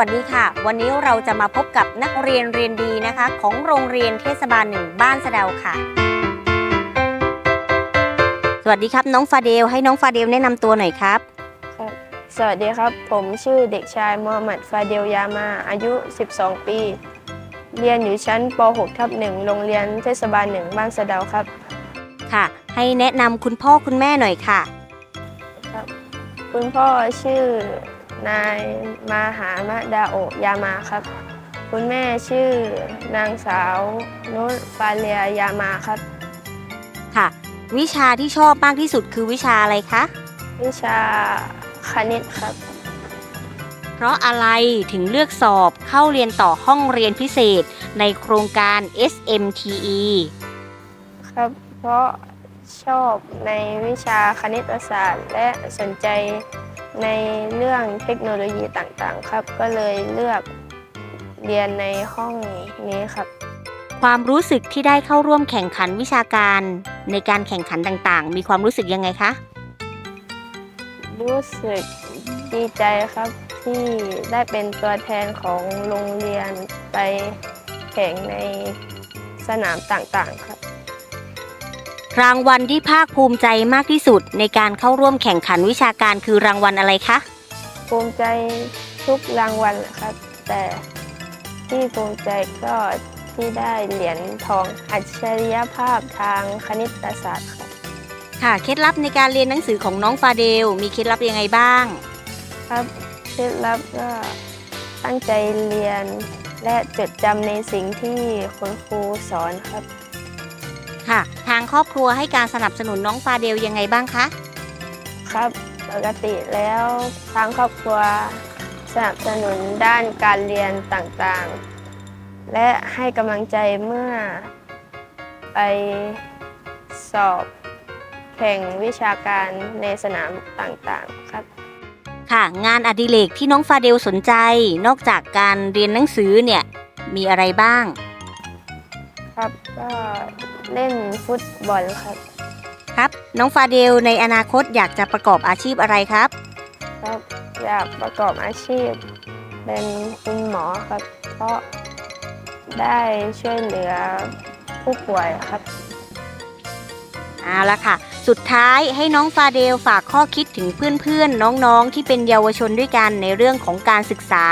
วัสดีค่ะ วันนี้เราจะมาพบกับนักเรียนเรียนดีนะคะ ของโรงเรียนเทศบาลหนึ่งบ้านสะเดาค่ะ สวัสดีครับน้องฟาเดล ให้น้องฟาเดลแนะนำตัวหน่อยครับครับสวัสดีครับ ผมชื่อเด็กชายมูฮัมหมัดฟาเดลยามาอายุ 12 ปี เรียนอยู่ชั้นป .6 ทับ1โรงเรียนเทศบาลหนึ่งบ้านสะเดาครับค่ะ ให้แนะนำคุณพ่อคุณแม่หน่อยค่ะ ครับ คุณพ่อชื่อ นายมาหามะดาโอยามาครับ คุณแม่ชื่อนางสาวนุชฟาเลียยามาครับ ค่ะ วิชาที่ชอบมากที่สุดคือวิชาอะไรคะ วิชาคณิตครับ เพราะอะไรถึงเลือกสอบเข้าเรียนต่อห้องเรียนพิเศษในโครงการ SMTE ครับ เพราะชอบในวิชาคณิตศาสตร์และสนใจ ในเรื่องเทคโนโลยีต่างๆ ครับ ก็เลยเลือกเรียนในห้องนี้ครับ ความรู้สึกที่ได้เข้าร่วมแข่งขันวิชาการ ในการแข่งขันต่างๆ มีความรู้สึกยังไงคะ รู้สึกดีใจครับที่ได้เป็นตัวแทนของโรงเรียนไปแข่งในสนามต่างๆครับ รางวัลที่ภาคภูมิใจมากที่สุดในการเข้าร่วมแข่งขันวิชาการคือรางวัลอะไรคะ ภูมิใจทุกรางวัลแหละครับ แต่ที่ภูมิใจก็ที่ได้เหรียญทองอัจฉริยภาพทางคณิตศาสตร์ครับค่ะ เคล็ดลับในการเรียนหนังสือของน้องฟาเดล มีเคล็ดลับยังไงบ้าง ครับเคล็ดลับก็ตั้งใจเรียนและจดจำในสิ่งที่คุณครูสอนครับ ค่ะทาง ครอบครัวให้การสนับสนุนน้องฟาเดลยังไงบ้างคะ ครับ ปกติแล้วทางครอบครัวสนับสนุนด้านการเรียนต่างๆ และให้กำลังใจเมื่อไปสอบแข่งวิชาการในสนามต่างๆ ครับ ค่ะ งานอดิเรกที่น้องฟาเดลสนใจ นอกจากการเรียนหนังสือเนี่ย มีอะไรบ้าง ครับก็ เล่นฟุตบอลครับ ครับ น้องฟาเดลในอนาคตอยากจะประกอบอาชีพอะไรครับ ครับอยากประกอบอาชีพ เป็นคุณหมอครับ เพราะได้ช่วยเหลือผู้ป่วยครับเอาละค่ะ สุดท้ายให้น้องฟาเดลฝากข้อคิดถึงเพื่อนๆ น้องๆ ที่เป็นเยาวชนด้วยกันในเรื่องของการศึกษา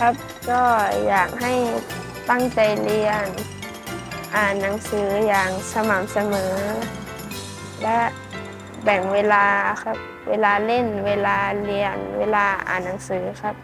ครับก็อยากให้ตั้งใจเรียน อ่านหนังสืออย่างสม่ำเสมอ และแบ่งเวลาครับ เวลาเล่น เวลาเรียน เวลาอ่านหนังสือครับ